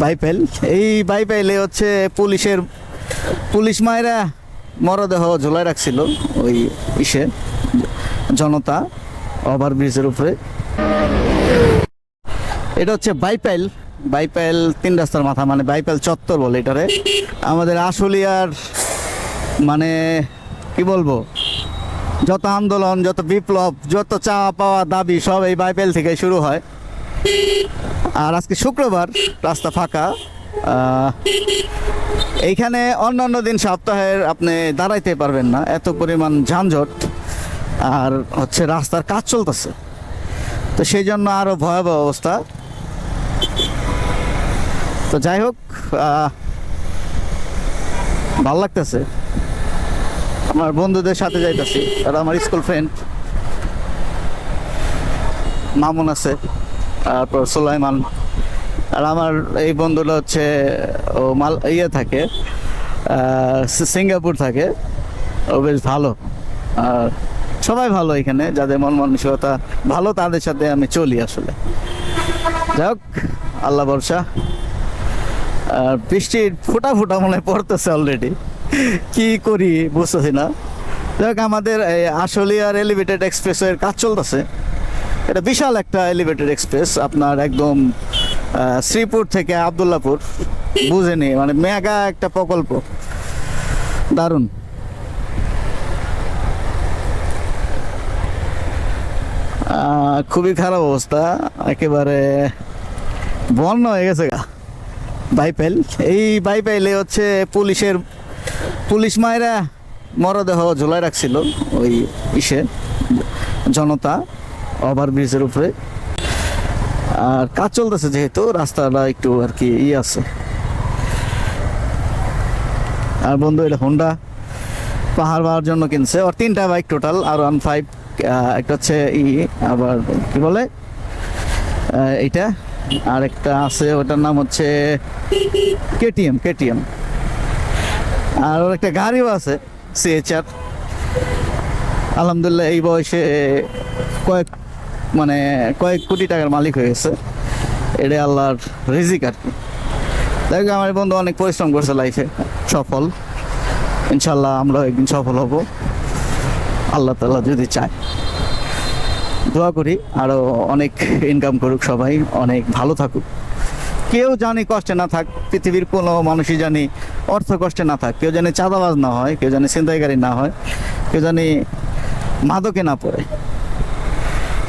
বাইপেল। এই বাইপেলে হচ্ছে পুলিশের, পুলিশ মায়েরা মরদেহ ঝোলায় রাখছিল ওই ইসে জনতা ওভার ব্রিজের উপরে। এটা হচ্ছে বাইপাইল বাইপাইল তিন রাস্তার মাথা মানে বাইপাইল চত্বর বলে এটারে। আমাদের আশুলিয়ার মানে কি বলব, যত আন্দোলন, যত বিপ্লব, যত চাওয়া পাওয়া দাবি সব এই বাইপেল থেকে শুরু হয়। আর আজকে শুক্রবার, রাস্তা ফাঁকা। এইখানে অন্য অন্য দিন সপ্তাহের আপনি দাঁড়াইতে পারবেন না, এত পরিমাণ যানজট। আর হচ্ছে রাস্তার কাজ চলতেছে। তো সেই জন্য আরও ভয়াবহ অবস্থা। তো যাই হোক ভালো লাগতেছে। আমার বন্ধুদের সাথে যাইতেছি, আর আমার স্কুল ফ্রেন্ড মামুন আছে। তারপর সুলাইমান। আর আমার এই বন্ধুটা হচ্ছে, ও মাল ইয়ে থাকে সিঙ্গাপুর থাকে। ও বেশ ভালো। আর সবাই ভালো এখানে, যাদের মন মানসিকতা ভালো, তাদের সাথে আমি চলি আসলে। যাই হোক, আল্লাহ বর্ষা আর বৃষ্টির ফোটা ফোটা মনে পড়তেছে অলরেডি কি করি, বুঝতেছি না। যাই হোক, আমাদের এই আশুলিয়ার এলিভেটেড এক্সপ্রেসের কাজ চলতেছে। এটা বিশাল একটা এলিভেটেড এক্সপ্রেস আপনার একদম শ্রীপুর থেকে আবদুল্লাপুর বুঝেনি মানে মেগা একটা প্রকল্প। দারুণ। খুবই খারাপ অবস্থা, একেবারে বন্য হয়ে গেছে গা। বাইপেল এই বাইপেলে হচ্ছে পুলিশের, পুলিশ মায়েরা মরদেহ ঝোলায় রাখছিল, ওই ইসে জনতা। ওভার ব্রিজের উপরে। আর কাজ চলতেছে যেহেতু, রাস্তাটা একটু আর কি ই আছে। আর বন্ধু, এটা হোন্ডা পাহাড় পাওয়ার জন্য কিনছে। ওর তিনটা বাইক টোটাল আর ওয়ান ফাইভ একটা হচ্ছে ই, আবার কি বলে? এইটা। আর একটা আছে, ওটার নাম হচ্ছে কেটিএম কেটিএম আর ওর একটা গাড়িও আছে সিএচআর আলহামদুলিল্লাহ, এই বয়সে কয়েক মানে কয়েক কোটি টাকার মালিক হয়ে গেছে। এটা আল্লাহর রিজিক আর কি। দেখ আমার বন্ধু অনেক পরিশ্রম করছে লাইফে সফল। ইনশাল্লাহ আমরা একদিন সফল হব। আল্লাহ তাল্লাহ যদি চায়। দোয়া করি আরও অনেক ইনকাম করুক সবাই, অনেক ভালো থাকুক। কেউ জানি কষ্টে না থাক, পৃথিবীর কোনো মানুষই জানি অর্থ কষ্টে না থাক। কেউ জানি চাঁদাবাজ না হয়, কেউ জানি ছিনতাইকারী না হয়, কেউ জানি মাদকে না পড়ে।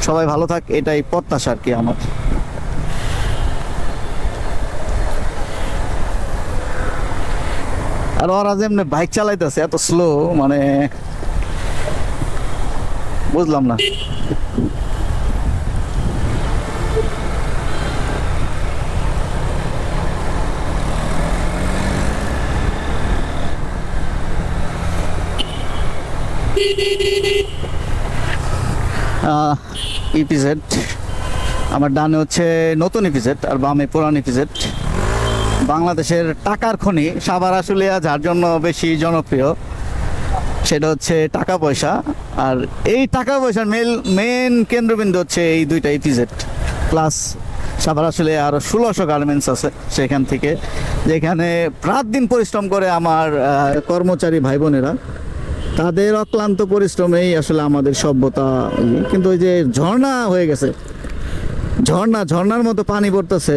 সবাই ভালো থাক, এটাই প্রত্যাশা আর কি আমার। আর ওরা যেমনি বাইক চালাইতেছে, এত স্লো মানে বুঝলাম না। ইপিজেড আমার ডানে হচ্ছে নতুন ইপিজেড আর বামে পুরান ইপিজেড বাংলাদেশের টাকার খনি, সাভার, আশুলিয়া, যার জন্য বেশি জনপ্রিয়, সেটা হচ্ছে টাকা পয়সা। আর এই টাকা পয়সার মেল মেন কেন্দ্রবিন্দু হচ্ছে এই দুইটা ইপিজেড প্লাস সাভার আসলে আরও ষোলোশো গার্মেন্টস আছে সেখান থেকে, যেখানে রাত দিন পরিশ্রম করে আমার কর্মচারী ভাই বোনেরা তাদের অক্লান্ত পরিশ্রমেই আসলে আমাদের সভ্যতা, কিন্তু ওই যে ঝর্ণা হয়ে গেছে। ঝর্ণা, ঝর্ণার মতো পানি পড়তেছে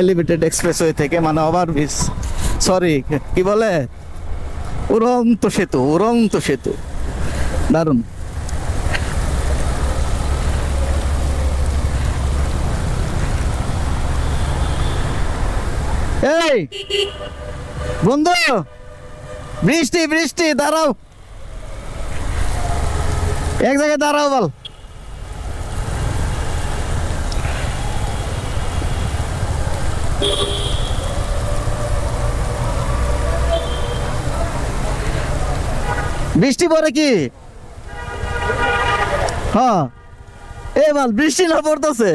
এলিভেটেড এক্সপ্রেসওয়ে থেকে মানে ওভারব্রিজ সরি কি বলে? উড়ন্ত সেতু উড়ন্ত সেতু। দারুণ। এই, বন্ধু, বৃষ্টি বৃষ্টি, দাঁড়াও। এক জায়গায় দাঁড়াও বল। বৃষ্টি পরে কি? হ্যাঁ। এ বৃষ্টি না পড়তেছে?